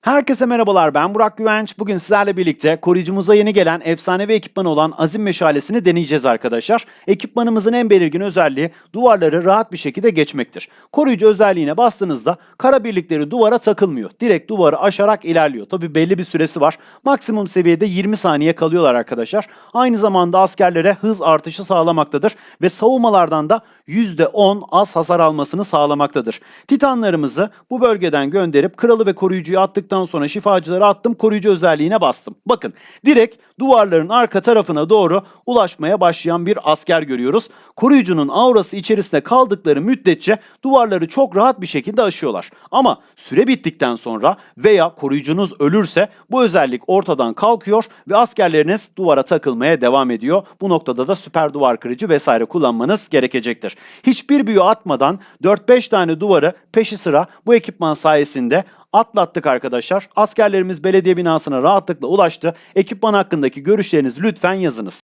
Herkese merhabalar ben Burak Güvenç. Bugün sizlerle birlikte koruyucumuza yeni gelen efsanevi ekipman olan Azim Meşalesi'ni deneyeceğiz arkadaşlar. Ekipmanımızın en belirgin özelliği duvarları rahat bir şekilde geçmektir. Koruyucu özelliğine bastığınızda kara birlikleri duvara takılmıyor. Direkt duvarı aşarak ilerliyor. Tabi belli bir süresi var. Maksimum seviyede 20 saniye kalıyorlar arkadaşlar. Aynı zamanda askerlere hız artışı sağlamaktadır ve savunmalardan da %10 az hasar almasını sağlamaktadır. Titanlarımızı bu bölgeden gönderip kralı ve koruyucuyu attıktan sonra şifacıları attım koruyucu özelliğine bastım. Bakın direkt duvarların arka tarafına doğru ulaşmaya başlayan bir asker görüyoruz. Koruyucunun aurası içerisinde kaldıkları müddetçe duvarları çok rahat bir şekilde aşıyorlar. Ama süre bittikten sonra veya koruyucunuz ölürse bu özellik ortadan kalkıyor ve askerleriniz duvara takılmaya devam ediyor. Bu noktada da süper duvar kırıcı vesaire kullanmanız gerekecektir. Hiçbir büyü atmadan 4-5 tane duvarı peşi sıra bu ekipman sayesinde atlattık arkadaşlar. Askerlerimiz belediye binasına rahatlıkla ulaştı. Ekipman hakkındaki görüşlerinizi lütfen yazınız.